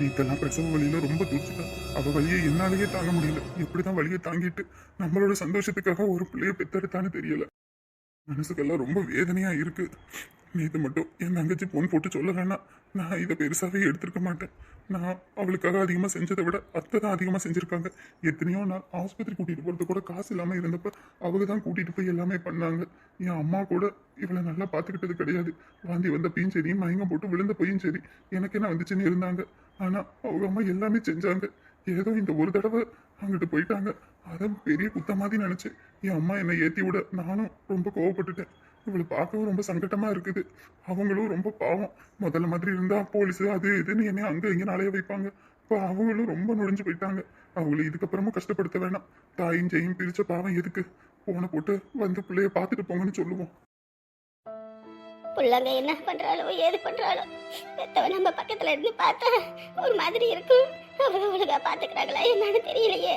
வீட்டெல்லாம் பிரசவ வழியில ரொம்ப துடிச்சுட்டா. அவ வழியை என்னாலேயே தாங்க முடியல. எப்படிதான் வழியை தாங்கிட்டு நம்மளோட சந்தோஷத்துக்காக ஒரு பிள்ளைய பெத்தெடுத்தான்னு தெரியல. மனசுக்கெல்லாம் ரொம்ப வேதனையா இருக்கு. நேத்து மட்டும் என் தங்கச்சி பொன் போட்டு சொல்ல வேணாம். நான் இதை பெருசாகவே எடுத்திருக்க மாட்டேன். நான் அவளுக்காக அதிகமாக செஞ்சதை விட அத்தை தான் அதிகமாக செஞ்சுருக்காங்க. எத்தனையோ நாள் ஆஸ்பத்திரி கூட்டிகிட்டு போகிறது கூட காசு இல்லாமல் இருந்தப்ப அவங்க தான் கூட்டிகிட்டு போய் எல்லாமே பண்ணாங்க. என் அம்மா கூட இவளை நல்லா பார்த்துக்கிட்டது கிடையாது. வாந்தி வந்த பையும் சரி மயங்கம் போட்டு விழுந்த பையும் சரி எனக்கு என்ன வந்துச்சுன்னு இருந்தாங்க. ஆனால் அவங்க அம்மா எல்லாமே செஞ்சாங்க. ஏதோ இந்த ஒரு தடவை அங்கிட்டு போயிட்டாங்க. அதை பெரிய குத்த மாதிரி நினச்சேன் என் அம்மா என்னை ஏற்றி விட நானும் ரொம்ப கோவப்பட்டுட்டேன். இவளை பார்க்கவும் ரொம்ப சங்கட்டமா இருக்குது. அவங்களும் ரொம்ப பாவம். முதல்ல மாதிரி இருந்தா போலீஸ் அது இதுன்னு என்னை அங்க இங்க நாளைய வைப்பாங்க. இப்போ அவங்களும் ரொம்ப நுழைஞ்சு போயிட்டாங்க. அவங்கள இதுக்கப்புறமும் கஷ்டப்படுத்த வேணாம். தாயும் ஜெயும் பிரிச்ச பாவம் எதுக்கு? போனை போட்டு வந்து பிள்ளைய பார்த்துட்டு போங்கன்னு சொல்லுவோம். பிள்ளைங்க என்ன பண்றாளோ ஏது பண்றாளோ பெத்தவ நம்ம பக்கத்துல இருந்து பார்த்தா ஒரு மாதிரி இருக்கும். அவங்க ஒழுங்கா பாத்துக்கிறாங்களா என்னன்னு தெரியலையே.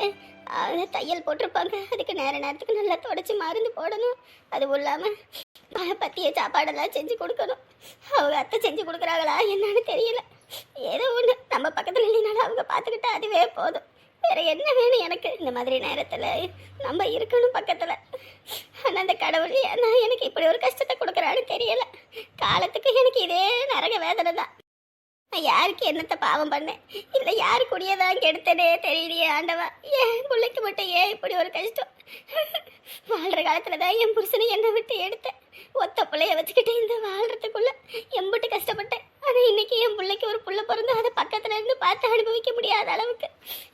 அவங்க தையல் போட்டிருப்பாங்க. அதுக்கு நேர நேரத்துக்கு நல்லா தொடச்சி மருந்து போடணும். அதுவும் இல்லாமல் பல பத்திய சாப்பாடெல்லாம் செஞ்சு கொடுக்கணும். அவங்க அத்தை செஞ்சு கொடுக்குறாங்களா என்னன்னு தெரியல. ஏதோ ஒன்று நம்ம பக்கத்தில் இல்லைனாலும் அவங்க பார்த்துக்கிட்டா அதுவே போதும். வேற என்ன வேணும் எனக்கு? இந்த மாதிரி நேரத்தில் நம்ம இருக்கணும் பக்கத்தில். ஆனால் அந்த கடவுள் நான் எனக்கு இப்படி ஒரு கஷ்டத்தை கொடுக்குறான்னு தெரியல. காலத்துக்கு எனக்கு இதே நரக வேதனை தான். நான் யாருக்கு என்னத்தை பாவம் பண்ணேன்? இல்லை யாரு குடியதான் கெடுத்தனே தெரியலையே ஆண்டவா. ஏன் பிள்ளைக்கு மட்டும் ஏன் இப்படி ஒரு கஷ்டம்? வாழ்ற காலத்துல தான் என் புருஷனை என்னை விட்டு எடுத்தேன். ஒத்த பிள்ளைய வச்சுக்கிட்டு இந்த வாழ்றதுக்குள்ள எம்பிட்டு கஷ்டப்பட்டேன். ஆனால் இன்னைக்கு என் பிள்ளைக்கு ஒரு புள்ள பிறந்து அதை பக்கத்துல இருந்து பார்த்து அனுபவிக்க முடியாத அளவுக்கு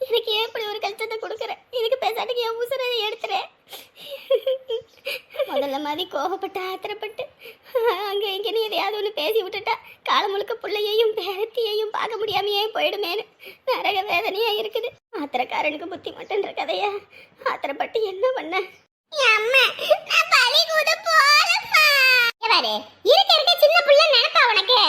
எனக்கு ஏன் இப்படி ஒரு கஷ்டத்தை கொடுக்குறேன் இதுக்கு பேசாட்டுக்கு என் உசுரை எடுத்துறேன் முதல்ல மாதிரி கோவப்பட்டு ஆத்திரப்பட்டு அங்கே இங்கேன்னு எதையாவது ஒன்று பேசி விட்டுட்டா காலம் முழுக்க பிள்ளையையும் பேரத்தியையும் பார்க்க முடியாமையே போயிடுமேன்னு நரக வேதனையா இருக்குது. ஆத்திரக்காரனுக்கு புத்தி மட்டுன்ற கதையா ஆத்திரப்பட்டு என்ன பண்ண? அம்மா நான் பள்ளிக்கூட போகிறேன் பாரு. இருக்க இருக்க சின்ன பிள்ளை நினைப்பா உனக்கு.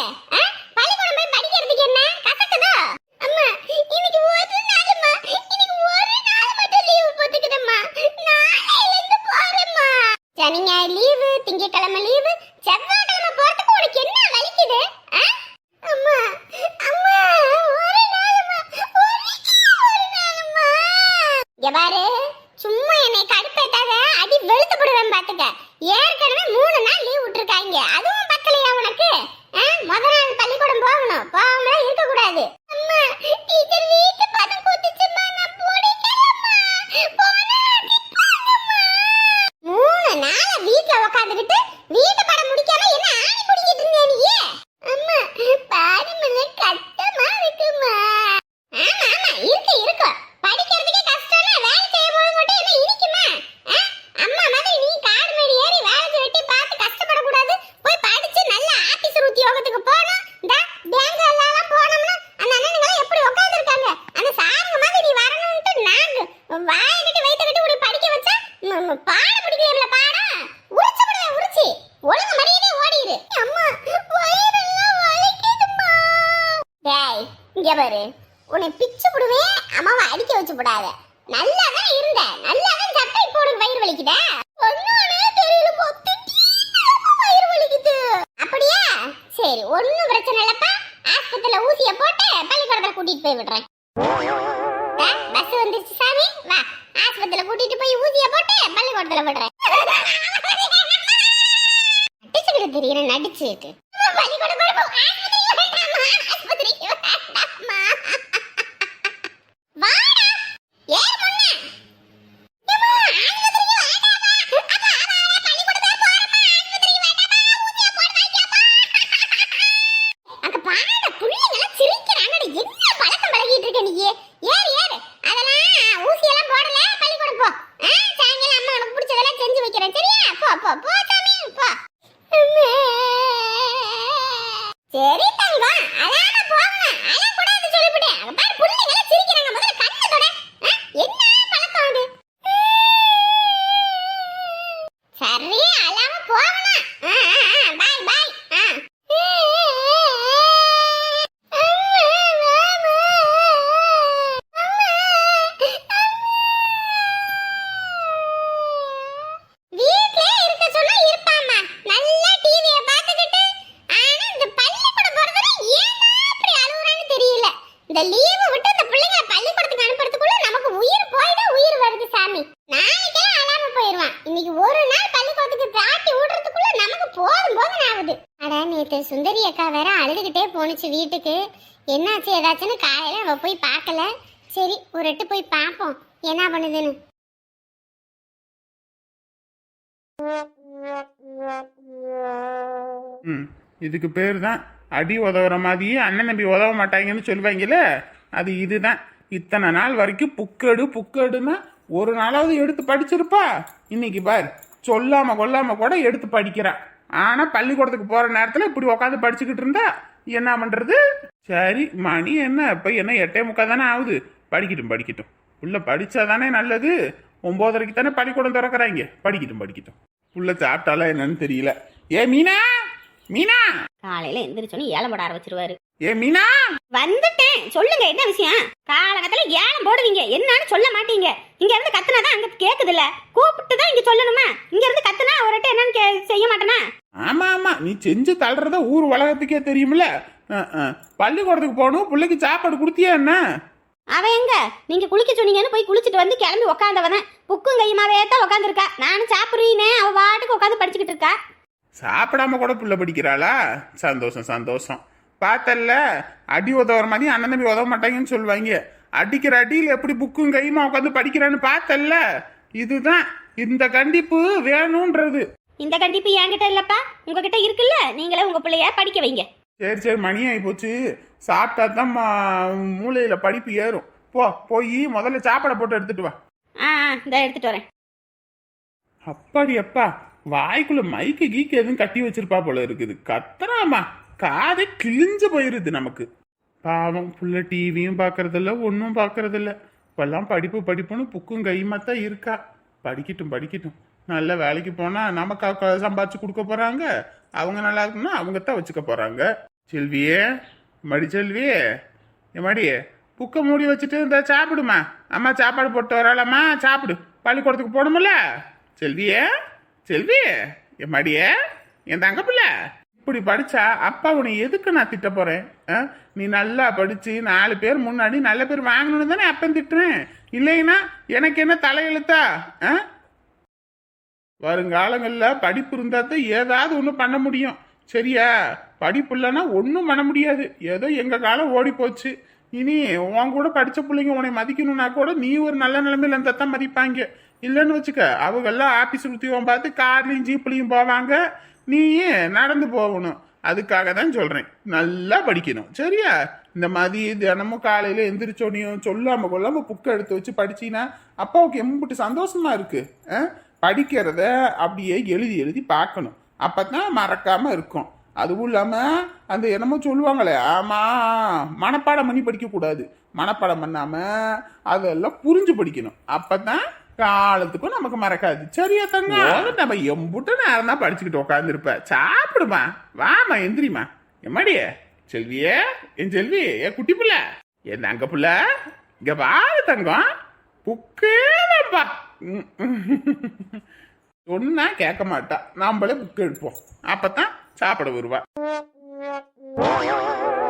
பள்ளிக்கூடம் போய் படிக்கிறதுக்கு என்ன? கசக்குதோ? அம்மா இன்னைக்கு ஒரு நாளுமா இன்னைக்கு ஒரு நாள் மட்டும் லீவு போட்டுக்கிறேம்மா நாளையில இருந்து போறேம்மா லீவு திங்கட்கிழமை லீவு செவ்வாய்க்கிழமை போறதுக்கு உனக்கு என்ன வலிக்குது ஆ? அம்மா அம்மா ஒரு நாளுமா ஒரே ஒரு நாளுமா இங்க பாரு சும்மா என்னை கடுப்பேத்தாத அடி வெளுத்து போடுவேன் பாத்துக்க ஏற்கனவே மூணு நாள் லீவ் விட்டுருக்காங்க அதுவும் பத்தலையா உனக்கு ஆ? முத நாள் பள்ளிக்கூடம் போகணும் போகாம இருக்க கூடாது அம்மா டீச்சர் வீட்டு பதம் குத்துச்சுமா நான் போடிக்கிறேம்மா போனா அடிப்பாங்கம்மா மூணு நாளா வீட்ல உட்காந்துக்கிட்டு வீட்டு படம் முடிக்காம என்ன ஆணி பிடிக்கிட்டு இருந்தே நீ அம்மா பாருமல கட்டமா இருக்குமா ஆமா ஆமா இருக்கு இருக்கு படிக்கிறதுக்கே கஷ்டம்னா வேலை செய்யும் போது மட்டும் என்ன இனிக்குமா ஆ? அம்மா மாதிரி நீ காடு மேடு ஏறி வேலை வெட்டி பார்த்து கஷ்டப்படக்கூடாது போய் படிச்சு நல்ல ஆபீசர் உத்தியோகத்துக்கு போகணும் இந்த பேங்க் எல்லாம் போனோம்னா அந்த அண்ணனுங்க எப்படி உட்காந்துருக்காங்க அந்த சாருங்க மாதிரி நீ வரணும்ட்டு நாங்க வாயிட்டு வயிற்று கட்டி உன்னை படிக்க வச்சா ம், ம், பாடம் பிடிக்கல பாடம் உரிச்சு விடுவேன் உரிச்சு ஒழுங்கு மரியாதை ஓடிடு அம்மா வயிறெல்லாம் வலிக்குதுமா டேய் இங்க பாரு. உன்னை பிச்சு விடுவேன் அம்மாவை அடிக்க வச்சு போடாத. நல்லா தான் இருந்த? நல்லா தான் சட்டை இப்போ உனக்கு வயிறு வலிக்குதா. அப்படியா? சரி ஒண்ணும் பிரச்சனை இல்லப்பா. ஆஸ்பத்திரியில ஊசிய போட்டு பள்ளிக்கூடத்துல கூட்டிட்டு போய் விடுறேன். பஸ் வந்துருச்சு சாமி. வா ஆஸ்பத்திரியில கூட்டிட்டு போய் ஊசிய போட்டு பள்ளிக்கூடத்துல விடுறேன். நடிச்சுக்கிட்டு தெரியல நடிச்சுட்டு பள்ளிக்கூடம் போய் ஆஸ்பத்திரிக்கு வேண்டாமா ஆஸ்பத்திரிக்கு வேண்டாமா வாடா ஏன் முன்ன ஏம்மா, ஆஸ்பத்திரிக்கு வேண்டாமா? அப்பா, அவ, அவ, பள்ளிக்கூடத்துக்கு போறேம்மா, ஆஸ்பத்திரிக்கு வேண்டாமா? ஊசியை போடு, வைக்கப்பா. அங்க பாருடா, புள்ளைங்கெல்லாம் சிரிக்கிறாங்கடி. என்ன பழக்கம் பழகிட்டு இருக்க நீ? ஏறு, ஏறு. அதெல்லாம் ஊசியெல்லாம் போடல, பள்ளிக்கூடம் போ. ஆ, சாயங்காலம் அம்மா உனக்கு பிடிச்சதெல்லாம் செஞ்சு வைக்கிறேன், சரியா? போ, போ, போ, சாமி, போ. அம்மா. சரி தங்கம் அழாம போகணும் அழக்கூடாது சொல்லிவிட்டேன் அங்க பாரு புள்ளைங்க எல்லாம் சிரிக்கிறாங்க முதல்ல கண்ணை தொட ஆ, என்ன பழக்கம் அது சரி அழாம போகணும் ஆ, ஆ, ஆ, பாய் பாய் ஆ. அம்மா, மாமா. வீட்லயே இருக்க சொன்னா இருப்பாம்மா நல்லா டிவிய பார்த்துக்கிட்டு ஆனா இந்த பள்ளிக்கூடம் போறதுல ஏன் அப்படி அழுகுறான்னு தெரியல இந்த லீவு விட்டு இந்த பிள்ளைங்க பள்ளிக்கூடத்துக்கு அனுப்புறதுக்குள்ள நமக்கு உயிர் போய்தான் உயிர் வருது சாமி நாளைக்கே அழாம போயிருவான் இன்னைக்கு ஒரு நாள் பள்ளிக்கூடத்துக்கு தாட்டி விடுறதுக்குள்ள நமக்கு போதும் போதும் ஆகுது அட நேத்து சுந்தரி அக்கா வேற அழுதுகிட்டே போணுச்சு வீட்டுக்கு என்னாச்சு காலையில் அவள் போய் பார்க்கல. சரி ஒரு எட்டு போய் பார்ப்போம். என்ன பண்ணுதுன்னு. ம் இதுக்கு பேர் தான் அடி உதவுற மாதிரியே அண்ணன் நம்பி உதவ மாட்டாங்கன்னு சொல்லுவாங்கல்ல? அது இதுதான். இத்தனை நாள் வரைக்கும் புக்கெடு புக்கெடுன்னா ஒரு நாளாவது எடுத்து படிச்சிருப்பா. இன்னைக்கு பார் சொல்லாம கொல்லாம கூட எடுத்து படிக்கிறா. ஆனா பள்ளிக்கூடத்துக்கு போற நேரத்துல இப்படி உட்காந்து படிச்சுக்கிட்டு இருந்தா என்ன பண்றது சரி மணி என்ன? இப்ப என்ன எட்டே முக்கா தானே ஆகுது. படிக்கட்டும் படிக்கட்டும். உள்ள படிச்சா தானே நல்லது. ஒன்பதரைக்கு தானே பள்ளிக்கூடம் திறக்கறாங்க. படிக்கட்டும் படிக்கட்டும். உள்ள சாப்பிட்டாலா என்னன்னு தெரியல. ஏ மீனா? மீனா? காலையில எந்திரிச்சோன்னு ஏலம் போட ஆரம்பிச்சிருவாரு. ஏ மீனா? வந்துட்டேன். சொல்லுங்க என்ன விஷயம்? காலகட்டத்துல ஏலம் போடுவீங்க. என்னன்னு சொல்ல மாட்டீங்க. இங்க இருந்து கத்துனாதான் அங்க கேக்குது இல்ல கூப்பிட்டு தான் இங்க சொல்லணுமா? இங்க இருந்து கத்துனா அவர்கிட்ட என்னன்னு செய்ய மாட்டேனா? ஆமா ஆமா. நீ செஞ்சு தள்ளுறத ஊர் உலகத்துக்கே தெரியுமில்ல. பள்ளிக்கூடத்துக்கு போகணும் பிள்ளைக்கு சாப்பாடு கொடுத்தியா என்ன? அவன் எங்க? நீங்க குளிக்க சொன்னீங்கன்னு போய் குளிச்சுட்டு வந்து கிளம்பி உக்காந்தவன். புக்கும் கையுமாவே தான் உட்காந்துருக்கா நானும் சாப்பிடுறீனே. அவ பாட்டுக்கு உட்காந்து படிச்சுக்கிட்டு இருக்கா. சாப்பிடாம கூட புள்ள படிக்கிறாளா? சந்தோஷம் சந்தோஷம். பார்த்தல்ல அடி உதவுற மாதிரி அண்ணன் தம்பி உதவ மாட்டாங்கன்னு சொல்லுவாங்க. அடிக்கிற அடியில் எப்படி புக்கும் கையுமா உட்காந்து படிக்கிறான்னு பார்த்தல்ல? இதுதான். இந்த கண்டிப்பு வேணும்ன்றது. இந்த கண்டிப்பு என்கிட்ட இல்லப்பா. உங்ககிட்ட இருக்குல்ல? நீங்களே உங்க பிள்ளைய படிக்க வைங்க. சரி சரி மணி ஆகி போச்சு சாப்பிட்டா தான் மூளையில படிப்பு ஏறும். போ போய் முதல்ல சாப்பாடை போட்டு எடுத்துட்டு வா. ஆ ஆ, இந்த எடுத்துட்டு வரேன். அப்பாடி அப்பா. வாய்க்குள்ள மைக்கு கீக்கு எதுவும் கட்டி வச்சிருப்பா போல இருக்குது. கத்துறாமா காதை கிழிஞ்சு போயிருது நமக்கு. பாவம் புள்ள டிவியும் பார்க்கறதில்ல ஒன்றும் பார்க்கறதில்ல இப்பெல்லாம் படிப்பு படிப்புன்னு புக்கும் கையுமா தான் இருக்கா. படிக்கட்டும் படிக்கட்டும். நல்ல வேலைக்கு போனா நமக்கு சம்பாதிச்சு கொடுக்க போறாங்க. அவங்க நல்லா இருக்குன்னா அவங்க தான் வச்சுக்க போறாங்க. செல்வியே மடி செல்வியே மடி புக்கை மூடி வச்சுட்டு இந்த சாப்பிடுமா? அம்மா சாப்பாடு போட்டு வராளம்மா? சாப்பிடு. பள்ளிக்கூடத்துக்கு போகணுமில்ல செல்வியே செல்வி என் மடியே என் தங்க பிள்ளை இப்படி படிச்சா அப்பா உன்னை எதுக்கு நான் திட்ட போறேன்? ஆ? நீ நல்லா படிச்சு நாலு பேர் முன்னாடி நல்ல பேர் வாங்கணும்னு தானே அப்பன் திட்டுறேன். இல்லைன்னா எனக்கு என்ன தலையெழுத்தா? ஆ? வருங்காலங்களில் படிப்பு இருந்தால் தான் ஏதாவது ஒன்று பண்ண முடியும். சரியா? படிப்பு இல்லைன்னா ஒன்றும் பண்ண முடியாது. ஏதோ எங்கள் காலம் ஓடி போச்சு. இனி உன் கூட படித்த பிள்ளைங்க உன்னை மதிக்கணும்னா கூட நீ ஒரு நல்ல நிலைமையில் இருந்தால் தான் மதிப்பாங்க. இல்லைன்னு வச்சுக்க அவங்கெல்லாம் ஆஃபீஸ் உத்தியோகம் பார்த்து கார்லேயும் ஜீப்லேயும் போவாங்க. நீயே நடந்து போகணும். அதுக்காக தான் சொல்கிறேன் நல்லா படிக்கணும். சரியா? இந்த மாதிரி தினமும் காலையில் எந்திரிச்சோனையும் சொல்லாமல் கொள்ளாமல் புக்கை எடுத்து வச்சு படிச்சின்னா அப்பாவுக்கு எம்பிட்டு சந்தோஷமாக இருக்கு. ஆ? படிக்கிறத அப்படியே எழுதி எழுதி பார்க்கணும். அப்போ தான் மறக்காமல் இருக்கும். அதுவும் இல்லாமல் அந்த என்னமோ சொல்லுவாங்களே ஆமாம் மனப்பாடம் பண்ணி படிக்கக்கூடாது. மனப்பாடம் பண்ணாமல் அதெல்லாம் புரிஞ்சு படிக்கணும். அப்போ தான் காலத்துக்கும் நமக்கு மறக்காது. சரியா தங்க? நம்ம எம்புட்டு நேரம் தான் படிச்சுக்கிட்டு உட்காந்துருப்ப சாப்பிடுமா? வாமா எந்திரிமா எம்மாடியே செல்வியே என் செல்வி என் குட்டி புள்ள. என் தங்க புள்ள? இங்க பாரு தங்கம். புக்கேப்பா சொன்னா கேட்க மாட்டா. நாமளே புக் எடுப்போம். அப்பதான் சாப்பிட வருவா.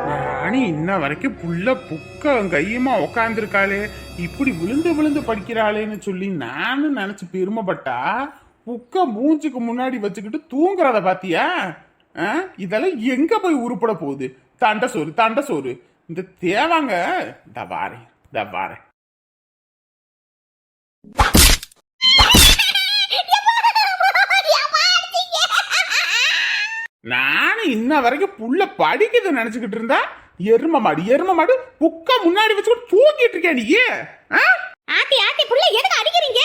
ராணி இன்ன வரைக்கும் புள்ள புக்க கையுமா உக்காந்துருக்காளே. இப்படி விழுந்து விழுந்து படிக்கிறாளேன்னு சொல்லி நானும் நினைச்சு பெருமைப்பட்டா புக்க மூஞ்சுக்கு முன்னாடி வச்சுக்கிட்டு தூங்குறத பாத்தியா? இதெல்லாம் எங்க போய் உருப்பட போகுது? தண்ட சோறு தண்ட சோறு. இந்த தேவாங்க தபாரேன் தபாரேன் நானும் இன்ன வரைக்கும் புள்ள படிக்குது நினைச்சுக்கிட்டு இருந்தா எரும மாடு எரும மாடு புக்க முன்னாடி வச்சுக்கிட்டு தூங்கிட்டு இருக்கே நீ? ஆத்தி ஆத்தி புள்ள எதுக்கு அடிக்கிறீங்க?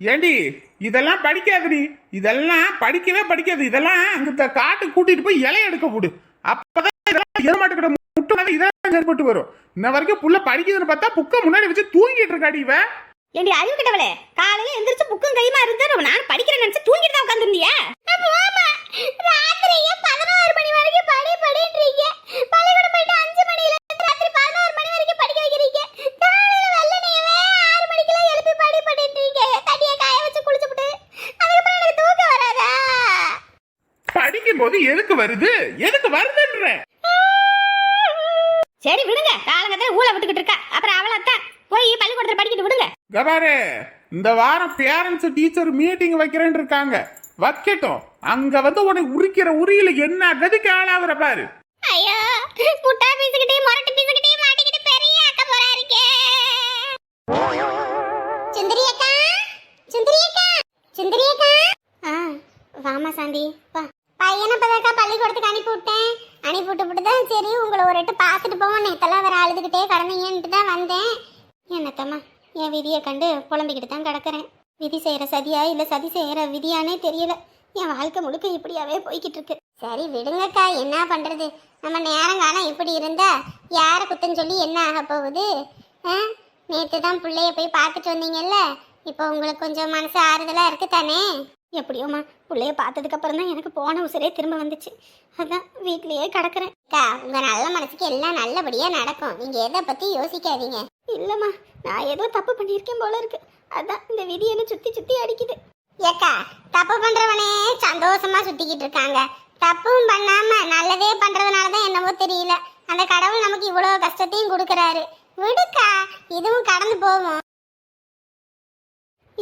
ஏண்டி இதெல்லாம் படிக்காதுடி இதெல்லாம் படிக்கவே படிக்காது. இதெல்லாம் அங்க காட்டுக்கு கூட்டிட்டு போய் இலைய எடுக்க போடு. அப்பதான் இதெல்லாம் எருமாட்டுக்கிட்ட முட்டை இதான் ஏற்பட்டு வரும். இன்ன வரைக்கும் புள்ள படிக்குதுன்னு பார்த்தா புக்க முன்னாடி வச்சு தூங்கிட்டு இருக்காடி இவ ஏண்டி அறிவு கிட்டவளே காலையில எந்திரிச்சு புக்கும் கையுமா இருந்தா நான் படிக்கிறேன் நினைச்சு தூங்கிட்டு தான் உட்காந்துருந்தியா ராத்திரியே பதினோரு மணி வரைக்கும் படி படின்றீங்க. பள்ளிக்கூடம் போயிட்டு அஞ்சு மணில இருந்து ராத்திரி பதினோரு மணி வரைக்கும் படிக்க வைக்கிறீங்க. காலையில வெள்ளனையவே ஆறு மணிக்கெல்லாம் எழுப்பி படி படின்றீங்க. தண்ணியை காய வச்சு குளிச்சுப்புட்டு அதுக்கப்புறம் எனக்கு தூக்கம் வராதா? படிக்கும் போது எதுக்கு வருது? எதுக்கு வருதுன்ற? சரி விடுங்க. காலங்கத்துல ஊழ விட்டுக்கிட்டு இருக்கா. அப்புறம் அவளத்தான் போய் பள்ளிக்கூடத்துல படிக்கிட்டு விடுங்க. கபாரு இந்த வாரம் பேரண்ட்ஸ் டீச்சர் மீட்டிங் வைக்கிறேன்னு இருக்காங்க. வைக்கட்டும். அங்க வந்து உனக்கு உரிக்கிற உரியில என்ன கதிக்கு ஆளாகிற பாரு. ஐயோ முட்டா பீசுக்கிட்டே முரட்டு பீசுக்கிட்டே மாட்டிக்கிட்டு பெரிய அக்கா போறா இருக்கே சுந்தரி அக்கா சுந்தரி அக்கா சுந்தரி அக்கா ஆ வாமா சாந்தி வா. பையனை பதக்கா பள்ளிக்கூடத்துக்கு அனுப்பி விட்டேன் அனுப்பி விட்டு விட்டு தான் சரி உங்களை ஒரு எட்டு பார்த்துட்டு போவோம். நேத்தெல்லாம் வேற அழுதுகிட்டே கடந்தீங்கன்ட்டு தான் வந்தேன் என் விதியை கண்டு புலம்பிக்கிட்டு தான் கிடக்குறேன். விதி செய்கிற சதியா இல்லை சதி செய்கிற விதியானே தெரியல. என் வாழ்க்கை முழுக்க இப்படியாவே போய்கிட்டு இருக்கு சரி விடுங்கக்கா. என்ன பண்ணுறது நம்ம நேரங்காலம் இப்படி இருந்தா யாரை குத்தம் சொல்லி என்ன ஆக போகுது? நேற்று தான் பிள்ளைய போய் பார்த்துட்டு வந்தீங்கல்ல? இப்போ உங்களுக்கு கொஞ்சம் மனசு ஆறுதலாக இருக்கு தானே எப்படியோம்மா பிள்ளைய பார்த்ததுக்கு அப்புறம் தான் எனக்கு போன உசுரே திரும்ப வந்துச்சு. அதான் வீட்லயே கிடக்குறேன். அக்கா உங்க நல்ல மனசுக்கு எல்லாம் நல்லபடியா நடக்கும். நீங்க எதை பத்தி யோசிக்காதீங்க. இல்லம்மா நான் ஏதோ தப்பு பண்ணியிருக்கேன் போல இருக்கு. அதான் இந்த விதி என்ன சுத்தி சுத்தி அடிக்குது. ஏக்கா தப்பு பண்றவனே சந்தோஷமா சுத்திக்கிட்டு இருக்காங்க. தப்பும் பண்ணாம நல்லதே பண்ணுறதுனால தான் என்னவோ தெரியல. அந்த கடவுள் நமக்கு இவ்வளவு கஷ்டத்தையும் கொடுக்கறாரு. விடுக்கா இதுவும் கடந்து போகும்.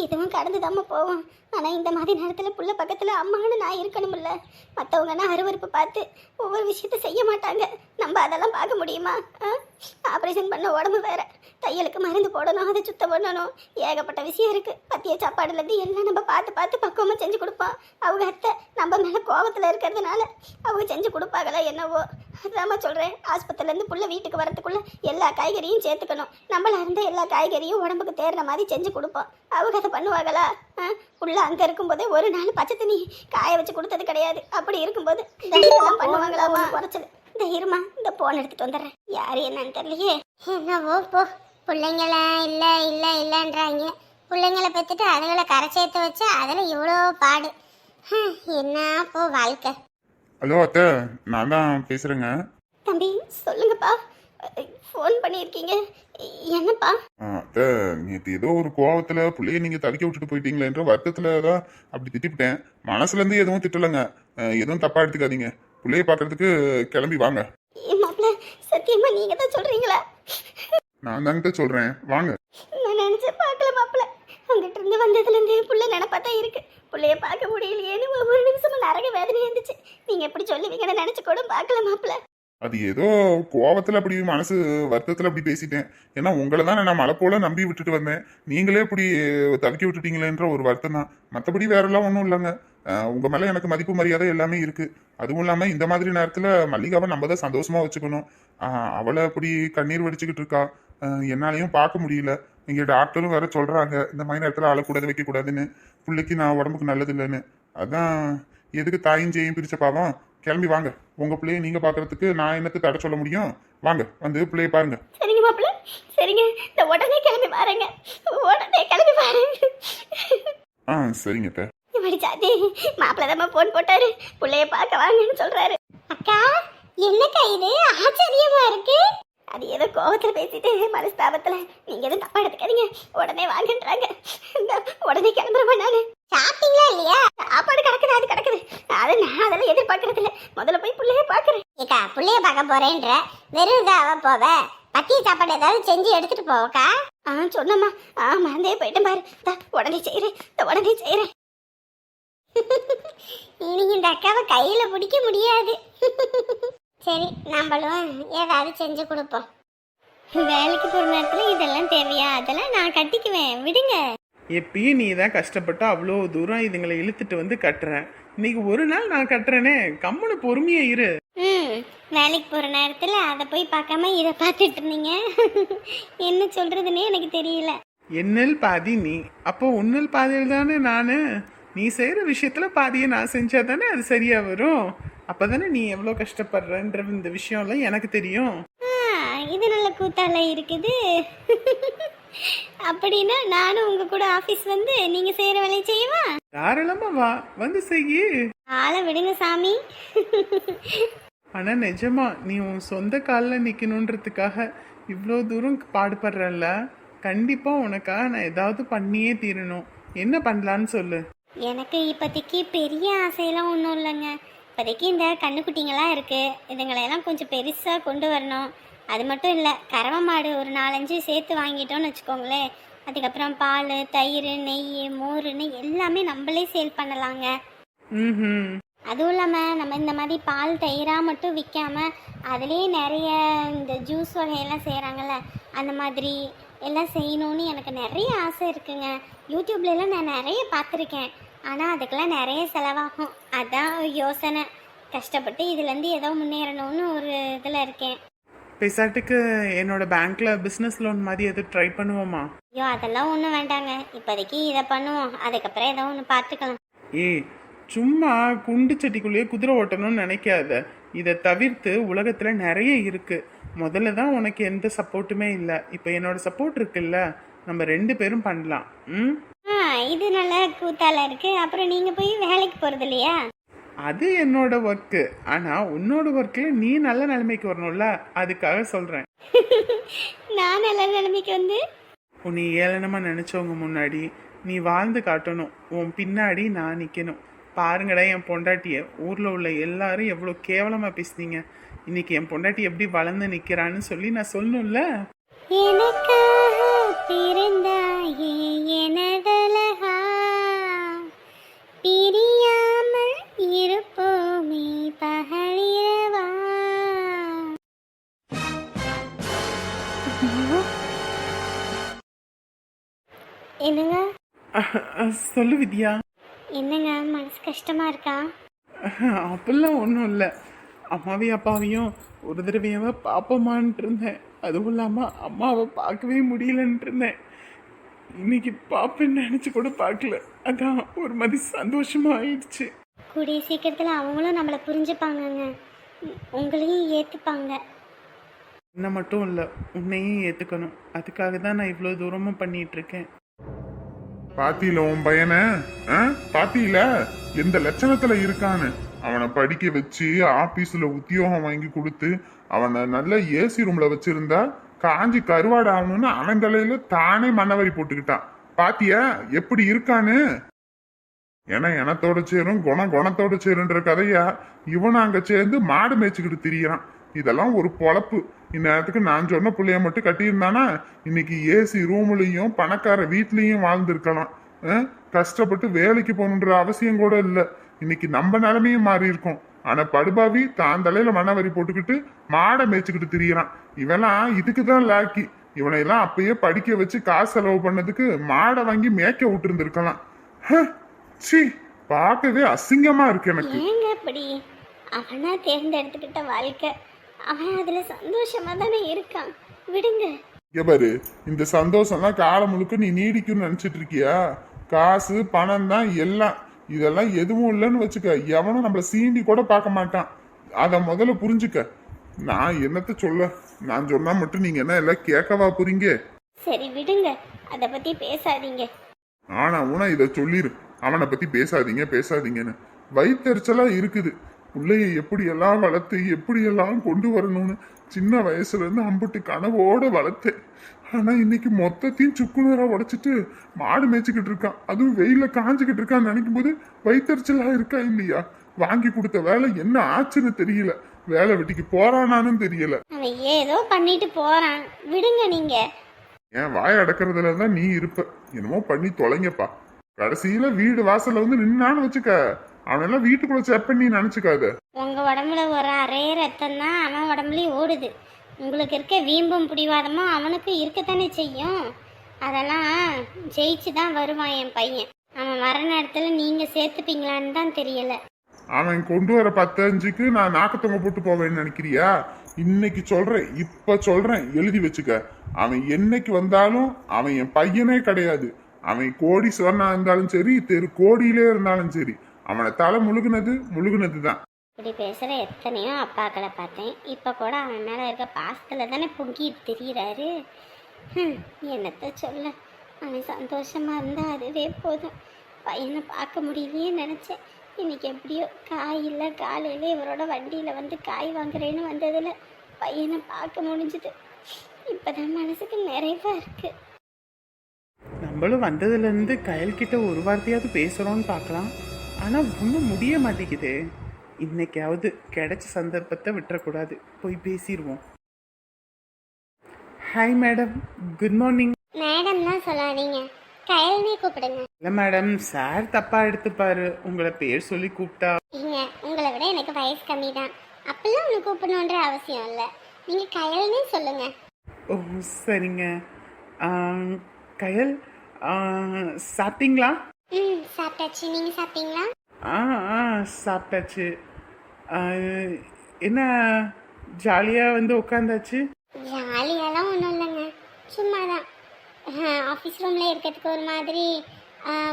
இதுவும் கடந்து தாம்மா போவோம். ஆனால் இந்த மாதிரி நேரத்தில் புள்ள பக்கத்தில் அம்மானு நான் இருக்கணும்ல. மற்றவங்கன்னா அருவருப்பு பார்த்து ஒவ்வொரு விஷயத்த செய்ய மாட்டாங்க. நம்ம அதெல்லாம் பார்க்க முடியுமா? ஆப்ரேஷன் பண்ண உடம்பு வேற. தையலுக்கு மருந்து போடணும் அதை சுத்தம் பண்ணணும். ஏகப்பட்ட விஷயம் இருக்குது பத்திய சாப்பாடுலேருந்து எல்லாம் நம்ம பார்த்து பார்த்து பக்குவமாக செஞ்சு கொடுப்போம். அவங்க அத்தை நம்ம மேலே கோபத்தில் இருக்கிறதுனால அவங்க செஞ்சு கொடுப்பாங்களா என்னவோ. அதாம்மா சொல்கிறேன் ஆஸ்பத்திரிலேருந்து புள்ள வீட்டுக்கு வரத்துக்குள்ள எல்லா காய்கறியும் சேர்த்துக்கணும். நம்மளா இருந்த எல்லா காய்கறியும் உடம்புக்கு தேர்ற மாதிரி செஞ்சு கொடுப்போம். அவங்க அதை பண்ணுவாங்களா? புள்ள அங்கே இருக்கும்போதே ஒரு நாள் பச்சை தண்ணி காய வச்சு கொடுத்தது கிடையாது. அப்படி இருக்கும்போது இதெல்லாம் பண்ணுவாங்களாமா? குறைச்சது இந்த இருமா இந்த போன் எடுத்துட்டு வந்துடுறேன். யாரு என்னன்னு தெரியலையே. என்னவோ போ. பிள்ளைங்கள இல்லை இல்லை இல்லைன்றாங்க. பிள்ளைங்கள பெற்றுட்டு அதுகளை கரை சேர்த்து வச்சு அதில் இவ்வளோ பாடு. என்ன போ வாழ்க்கை. ஹலோ அத்தை நான் தான் பேசுறேங்க. தம்பி சொல்லுங்கப்பா. ஃபோன் பண்ணியிருக்கீங்க. என்னப்பா? அத்தை நேற்று ஏதோ ஒரு கோவத்துல பிள்ளைய நீங்க தவிக்க விட்டுட்டு போயிட்டீங்களேன்ற வருத்தத்துல தான் அப்படி திட்டிவிட்டேன். மனசுல இருந்து எதுவும் திட்டலைங்க. எதுவும் தப்பா எடுத்துக்காதீங்க. பிள்ளைய பார்க்கறதுக்கு கிளம்பி வாங்க. மாப்பிள்ள சத்தியமா நீங்க தான் சொல்றீங்களா? நான் தாங்கிட்ட சொல்றேன். வாங்க. நான் நினைச்சே பார்க்கல மாப்பிள்ள. அங்கிட்ட இருந்து வந்ததுல இருந்து புள்ள நினப்பா தான் இருக்கு. பிள்ளைய பார்க்க முடியலையேன்னு ஒவ்வொரு நிமிஷமும் நரக வேதனை இருந்துச்சு நீங்க எப்படி சொல்லுவீங்கன்னு நினைச்சு கூட பார்க்கல மாப்பிள்ள. அது ஏதோ கோவத்தில் அப்படி மனசு வருத்தத்தில் அப்படி பேசிட்டேன். ஏன்னா உங்களை தான் நான் மலை போல நம்பி விட்டுட்டு வந்தேன். நீங்களே இப்படி தவிக்க விட்டுட்டீங்களேன்ற ஒரு வருத்தம் தான். மற்றபடி வேறெல்லாம் ஒன்றும் இல்லைங்க. உங்கள் மேலே எனக்கு மதிப்பு மரியாதை எல்லாமே இருக்குது அதுவும் இல்லாமல் இந்த மாதிரி நேரத்தில் மல்லிகாவை நம்ம தான் சந்தோஷமாக வச்சுக்கணும். அவளை அப்படி கண்ணீர் வடிச்சுக்கிட்டு இருக்கா. என்னாலையும் பார்க்க முடியல. இங்க டாக்டரும் வேற சொல்றாங்க இந்த மாதிரி நேரத்துல அழக்கூடாது வைக்க கூடாதுன்னு. பிள்ளைக்கு நான் உடம்புக்கு நல்லது இல்லைன்னு. அதான் எதுக்கு தாயும் ஜெயும் பிரிச்ச பாவம்? கிளம்பி வாங்க. உங்க பிள்ளைய நீங்க பாக்குறதுக்கு நான் என்னத்து தடை சொல்ல முடியும்? வாங்க வந்து பிள்ளைய பாருங்க. சரிங்க மாப்பிள்ள. சரிங்க. இந்த உடனே கிளம்பி பாருங்க. உடனே கிளம்பி பாருங்க. ஆ சரிங்க அத்தை. இப்படி சாத்தி மாப்பிள்ள தான் ஃபோன் போட்டாரு. புள்ளைய பார்க்க வாங்கன்னு சொல்றாரு. அக்கா என்னக்கா இது? ஆச்சரியமா இருக்கு. அது ஏதோ கோவத்துல பேசிட்டு மனஸ்தாபத்துல நீங்க எதுவும் தப்பா எடுத்துக்காதீங்க. உடனே வாங்கன்றாங்க. இந்த உடனே கிளம்புறமா நானு. சாப்பிட்டீங்களா இல்லையா? சாப்பாடு கிடக்குது அது கிடக்குது அதை நான் அதெல்லாம் எதிர்பார்க்கறது இல்ல முதல்ல போய் புள்ளைய பாக்குறேன் ஏக்கா புள்ளைய பார்க்க போறேன்ற. வெறும் போவ. பத்திய சாப்பாடு ஏதாவது செஞ்சு எடுத்துட்டு போவக்கா. ஆ சொன்னம்மா. ஆ மறந்தே போயிட்டேன் பாரு. இந்தா, உடனே செய்யறேன் இந்த உடனே செய்யறேன் இனி இந்த அக்காவை கையில பிடிக்க முடியாது. சரி நம்மளும் ஏதாவது செஞ்சு கொடுப்போம். வேலைக்கு போற நேரத்துல இதெல்லாம் தேவையா? அதெல்லாம் நான் கட்டிக்குவேன். விடுங்க. எப்பயும் நீ தான் கஷ்டப்பட்டு அவ்வளோ தூரம் இதுங்களை இழுத்துட்டு வந்து கட்டுற. இன்னைக்கு ஒரு நாள் நான் கட்டுறேனே. கம்முனு பொறுமையா இரு. ம் வேலைக்கு போற நேரத்துல அதை போய் பார்க்காம இதை பார்த்துட்டு இருந்தீங்க. என்ன சொல்றதுன்னே எனக்கு தெரியல. என்னல் பாதி நீ. அப்போ உன்னல் பாதியில் தானே நானு? நீ செய்யற விஷயத்துல பாதியை நான் செஞ்சா தானே அது சரியா வரும்? அப்பதானே நீ எவ்வளோ கஷ்டப்படுறன்ற இந்த விஷயம்லாம் எனக்கு தெரியும். இது நல்ல கூத்தால இருக்குது. அப்படின்னா நானும் உங்க கூட ஆபீஸ் வந்து நீங்க செய்யற வேலையை செய்யவா? தாராளமா வா வந்து செய்யி. ஆளை விடுங்க சாமி. ஆனா நிஜமா நீ உன் சொந்த காலில் நிக்கணுன்றதுக்காக இவ்வளோ தூரம் பாடுபடுறல்ல? கண்டிப்பா உனக்காக நான் ஏதாவது பண்ணியே தீரணும். என்ன பண்ணலான்னு சொல்லு. எனக்கு இப்போதைக்கு பெரிய ஆசையெல்லாம் ஒன்றும் இல்லைங்க. இப்போதைக்கு இந்த கண்ணுக்குட்டிங்களாம் இருக்குது இதுங்களையெல்லாம் கொஞ்சம் பெருசாக கொண்டு வரணும். அது மட்டும் இல்லை கறவை மாடு ஒரு நாலஞ்சு சேர்த்து வாங்கிட்டோம்னு வச்சுக்கோங்களேன். அதுக்கப்புறம் பால் தயிர் நெய் மோருன்னு எல்லாமே நம்மளே சேல் பண்ணலாங்க. அதுவும் இல்லாமல் நம்ம இந்த மாதிரி பால் தயிராக மட்டும் விற்காம அதுலேயே நிறைய இந்த ஜூஸ் வகையெல்லாம் செய்கிறாங்கல்ல அந்த மாதிரி எல்லாம் செய்யணும்னு எனக்கு நிறைய ஆசை இருக்குங்க. யூடியூப்ல எல்லாம் நான் நிறைய பார்த்துருக்கேன். ஆனால் அதுக்கெல்லாம் நிறைய செலவாகும். அதான் யோசனை. கஷ்டப்பட்டு இதுலேருந்து ஏதோ முன்னேறணும்னு ஒரு இதில் இருக்கேன். பேசாட்டுக்கு என்னோட பேங்க்ல பிஸ்னஸ் லோன் மாதிரி எதுவும் ட்ரை பண்ணுவோமா? ஐயோ அதெல்லாம் ஒன்றும் வேண்டாங்க. இப்போதைக்கு இதை பண்ணுவோம். அதுக்கப்புறம் ஏதோ ஒன்று பார்த்துக்கலாம். ஏய் சும்மா குண்டு சட்டிக்குள்ளேயே குதிரை ஓட்டணும்னு நினைக்காத. இதை தவிர்த்து உலகத்துல நிறைய இருக்கு. முதல்ல தான் உனக்கு எந்த சப்போர்ட்டுமே இல்லை. இப்போ என்னோட சப்போர்ட் இருக்குல்ல. நம்ம ரெண்டு பேரும் பண்ணலாம். ம்? இது நல்ல கூத்தால இருக்கு. அப்புறம் நீங்கள் போய் வேலைக்கு போகிறது இல்லையா? அது என்னோட ஒர்க்கு ஆனா உன்னோட ஒர்க்ல நீ நல்ல நிலைமைக்கு வரணும்ல. அதுக்காக சொல்றேன். நான் நல்ல நிலைமைக்கு வந்து? உன்னை ஏளனமா நினைச்சவங்க முன்னாடி நீ வாழ்ந்து காட்டணும். உன் பின்னாடி நான் நிக்கணும். பாருங்கடா என் பொண்டாட்டிய. ஊர்ல உள்ள எல்லாரும் எவ்வளவு கேவலமா பேசுனீங்க. இன்னைக்கு என் பொண்டாட்டி எப்படி வளர்ந்து நிக்கிறான்னு சொல்லி நான் சொல்லணும்ல. எனக்காக பிறந்தாயே எனதழகா பிரியாமல் இருப்போமே பகலிரவா. என்னங்க? சொல்லு வித்யா. என்னங்க மனசு கஷ்டமா இருக்கா? அஹ், அப்படிலாம் ஒன்றும் இல்லை. அம்மாவையும் அப்பாவையும் ஒரு தடவையாவ பார்ப்போமான்ட்டு இருந்தேன். அதுவும் இல்லாமல் அம்மாவை பார்க்கவே முடியலன்ட்டு இருந்தேன் இன்னைக்கு பார்ப்பேன்னு நினச்சி கூட பார்க்கல. அதான் ஒரு மாதிரி சந்தோஷமா ஆயிடுச்சு. கூடிய சீக்கிரத்தில் அவங்களும் நம்மளை புரிஞ்சுப்பாங்கங்க. உங்களையும் ஏற்றுப்பாங்க என்ன மட்டும் இல்லை உன்னையும் ஏற்றுக்கணும் அதுக்காக தான் நான் இவ்வளோ தூரமும் பண்ணிட்டு இருக்கேன் பாத்தியில உன் பையனை ஆ? பாத்தியில? எந்த லட்சணத்துல இருக்கான்னு? அவனை படிக்க வச்சு ஆபீஸ்ல உத்தியோகம் வாங்கி கொடுத்து அவனை நல்ல ஏசி ரூம்ல வச்சிருந்தா காஞ்சி கருவாடு ஆகணும்னு அவன் தலையில தானே மண்ணவரி போட்டுக்கிட்டான். பாத்தியா? எப்படி இருக்கான்னு? ஏன்னா எனத்தோட சேரும் குணம் குணத்தோட சேருன்ற கதையா இவன் அங்க சேர்ந்து மாடு மேய்ச்சிக்கிட்டு திரியறான். இதெல்லாம் ஒரு பொழப்பு. இந்நேரத்துக்கு நான் சொன்ன பிள்ளைய மட்டும் கட்டியிருந்தானா? இன்னைக்கு ஏசி ரூம்லயும் பணக்கார வீட்லயும் வாழ்ந்திருக்கலாம். கஷ்டப்பட்டு வேலைக்கு போகணுன்ற அவசியம் கூட இல்லை. இன்னைக்கு நம்ம நிலைமையும் மாறி இருக்கும். ஆனா படுபாவி தான் தலையில மண்ணவரி போட்டுக்கிட்டு மாடை மேய்ச்சிக்கிட்டு திரியறான். இவெல்லாம் இதுக்கு தான் லாக்கி இவனை எல்லாம் அப்பயே படிக்க வச்சு காசு செலவு பண்ணதுக்கு மாடை வாங்கி மேய்க்க விட்டுருந்துருக்கலாம். சி பார்க்கவே அசிங்கமா இருக்கு எனக்கு. ஏங்க அப்படி அவனா தேர்ந்தெடுத்துக்கிட்ட வாழ்க்கை. அவன் அதில் சந்தோஷமா தானே இருக்கான். விடுங்க. பாரு இந்த சந்தோஷம்லாம் காலம் முழுக்க நீ நீடிக்கும்னு நினைச்சிட்டு இருக்கியா? காசு பணம் தான் எல்லாம். இதெல்லாம் எதுவும் இல்லைன்னு வச்சுக்க. எவனும் நம்மள சீண்டி கூட பார்க்க மாட்டான். அத முதல்ல புரிஞ்சுக்க. நான் என்னத்த சொல்ல? நான் சொன்னா மட்டும் நீங்க என்ன எல்லாம் கேட்கவா புரிங்க? சரி விடுங்க. அதை பற்றி பேசாதீங்க. ஆனா உன இத சொல்லிரு. அவனை பத்தி பேசாதீங்க பேசாதீங்கன்னு. வயிற்றுச்சலா இருக்குது. பிள்ளைய எப்படியெல்லாம் வளர்த்து எப்படியெல்லாம் கொண்டு வரணும்னு சின்ன வயசுல இருந்து அம்புட்டு கனவோட வளர்த்தேன். ஆனா இன்னைக்கு மொத்தத்தையும் சுக்குநூறா உடைச்சிட்டு மாடு மேய்ச்சிக்கிட்டு இருக்கான் அதுவும் வெயில காஞ்சிக்கிட்டு இருக்கான்னு நினைக்கும் போது வயிற்றுச்சலா இருக்கா இல்லையா? வாங்கி கொடுத்த வேலை என்ன ஆச்சுன்னு தெரியல. வேலை வெட்டிக்கு போறானான்னு தெரியல. அவன் ஏதோ பண்ணிட்டு போறான். விடுங்க நீங்க. என் வாய அடக்கிறதுல தான் நீ இருப்ப. என்னமோ பண்ணி தொலைங்கப்பா. கடைசியில வீடு வாசல்ல வந்து நின்னான்னு வச்சுக்க. அவனெல்லாம் வீட்டுக்குள்ள செப்ப நீ நினைச்சுக்காத. உங்க உடம்புல ஒரு அரை ரத்தம் தான் அவன் உடம்புலயும் ஓடுது. உங்களுக்கு இருக்க வீம்பும் பிடிவாதமும் அவனுக்கு இருக்கத்தானே செய்யும். அதெல்லாம் ஜெயிச்சு தான் வருவான் என் பையன். அவன் வர நேரத்தில் நீங்கள் சேர்த்துப்பீங்களான்னு தான் தெரியல. அவன் கொண்டு வர பத்தஞ்சுக்கு நான் நாக்கத்தொங்க போட்டு போவேன்னு நினைக்கிறியா? இன்னைக்கு சொல்றேன் இப்ப சொல்றேன் எழுதி வச்சுக்க. அவன் என்னைக்கு வந்தாலும் அவன் என் பையனே கிடையாது. அவன் கோடீஸ்வரனா இருந்தாலும் சரி தெரு கோடியிலே இருந்தாலும் சரி. அவனை தலை முழுகுனது முழுகுனது தான் இப்படி பேசுகிற எத்தனையோ அப்பாக்களை பார்த்தேன். இப்போ கூட அவன் மேலே இருக்க பாசத்தில் தானே பொங்கி திரியிறாரு. என்னத்த சொல்ல? அவன் சந்தோஷமாக இருந்தால் அதுவே போதும். பையனை பார்க்க முடியலையே நினச்சேன். இன்னைக்கு எப்படியோ காய் இல்லை காலையில் இவரோட வண்டியில் வந்து காய் வாங்குறேன்னு வந்ததில் பையனை பார்க்க முடிஞ்சுது. இப்போதான் மனசுக்கு நிறைவாக இருக்குது நம்மளும் வந்ததுலேருந்து கயல்கிட்ட ஒரு வார்த்தையாவது பேசுகிறோன்னு பார்க்கலாம். ஆனால் ஒன்றும் முடிய மாட்டேங்குதே. இன்னைக்காவது கிடைச்ச சந்தர்ப்பத்தை விட்டுறக்கூடாது. போய் பேசிடுவோம் hi madam good morning madam தான் சொல்லாதீங்க. கயல்னே கூப்பிடுங்க. இல்லை மேடம் சார் தப்பா எடுத்துப்பாரு. உங்களை பேர் சொல்லி கூப்பிட்டா. ஏங்க உங்களை விட எனக்கு வயசு கம்மி தான் அப்பெல்லாம் ஒன்று கூப்பிடணுன்ற அவசியம் இல்லை. நீங்கள் கயல்னே சொல்லுங்க. ஓ சரிங்க. ஆ, கயல் ஆ, சாப்பிட்டீங்களா? ம் சாப்பிட்டாச்சு. நீங்கள் சாப்பிட்டீங்களா? ஆ ஆ சாப்பிட்டாச்சு. ஆ, என்ன ஜாலியாக வந்து உட்காந்தாச்சு ஜாலியாலாம் ஒன்றும் இல்லைங்க. சும்மா தான் ஆஃபீஸ் ரூமில் இருக்கிறதுக்கு ஒரு மாதிரி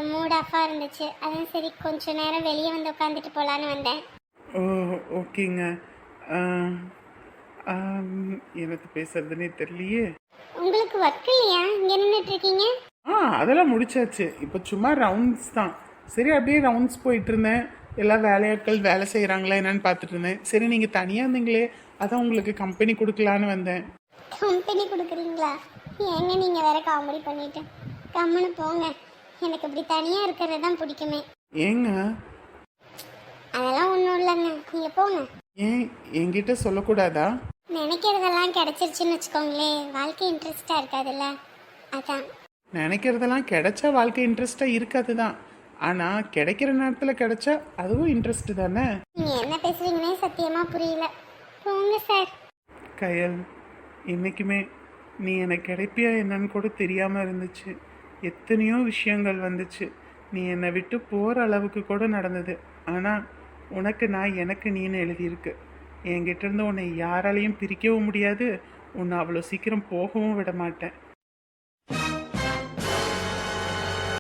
மூட் ஆஃபாக இருந்துச்சு. அதான் சரி கொஞ்ச நேரம் வெளியே வந்து உட்காந்துட்டு போகலான்னு வந்தேன். ஓ ஓகேங்க. ஆ, ஆம், எனக்கு பேசுறதுனே தெரியலையே. உங்களுக்கு ஒர்க் இல்லையா? இங்கே நின்றுட்டு இருக்கீங்க? ஆ அதெல்லாம் முடிச்சாச்சு. இப்போ சும்மா ரவுண்ட்ஸ் தான். சரி அப்படியே ரவுண்ட்ஸ் போயிட்டு இருந்தேன் எல்லா வேலையாட்கள் வேலை செய்கிறாங்களா என்னன்னு பார்த்துட்டு இருந்தேன். சரி நீங்கள் தனியாக இருந்தீங்களே அதான் உங்களுக்கு கம்பெனி கொடுக்கலான்னு வந்தேன். கம்பெனி கொடுக்குறீங்களா? ஏங்க நீங்கள் வேற காமெடி பண்ணிட்டு. கம்முன்னு போங்க. எனக்கு இப்படி தனியாக இருக்கிறது தான் பிடிக்குமே. ஏங்க? அதெல்லாம் ஒன்றும் இல்லைங்க. நீங்கள் போங்க. ஏன் என்கிட்ட சொல்லக்கூடாதா? நினைக்கிறதெல்லாம் கிடைச்சிருச்சுன்னு வச்சுக்கோங்களேன். வாழ்க்கை இன்ட்ரெஸ்டாக இருக்காதுல்ல. அதான். நினைக்கிறதெல்லாம் கிடைச்சா வாழ்க்கை இன்ட்ரெஸ்டாக இருக்காது தான் ஆனால் கிடைக்கிற நேரத்தில் கிடைச்சா அதுவும் இன்ட்ரெஸ்ட் தானே? நீங்கள் என்ன பேசுறீங்கன்னே சத்தியமாக புரியல. போங்க சார். கயல் என்றைக்குமே நீ எனக்கு கிடைப்பியா என்னன்னு கூட தெரியாமல் இருந்துச்சு. எத்தனையோ விஷயங்கள் வந்துச்சு. நீ என்னை விட்டு போகிற அளவுக்கு கூட நடந்தது. ஆனால் உனக்கு நான் எனக்கு நீன்னு எழுதியிருக்கு. என்கிட்ட இருந்து உன்னை யாராலையும் பிரிக்கவும் முடியாது. உன்னை அவ்வளோ சீக்கிரம் போகவும் விட மாட்டேன்.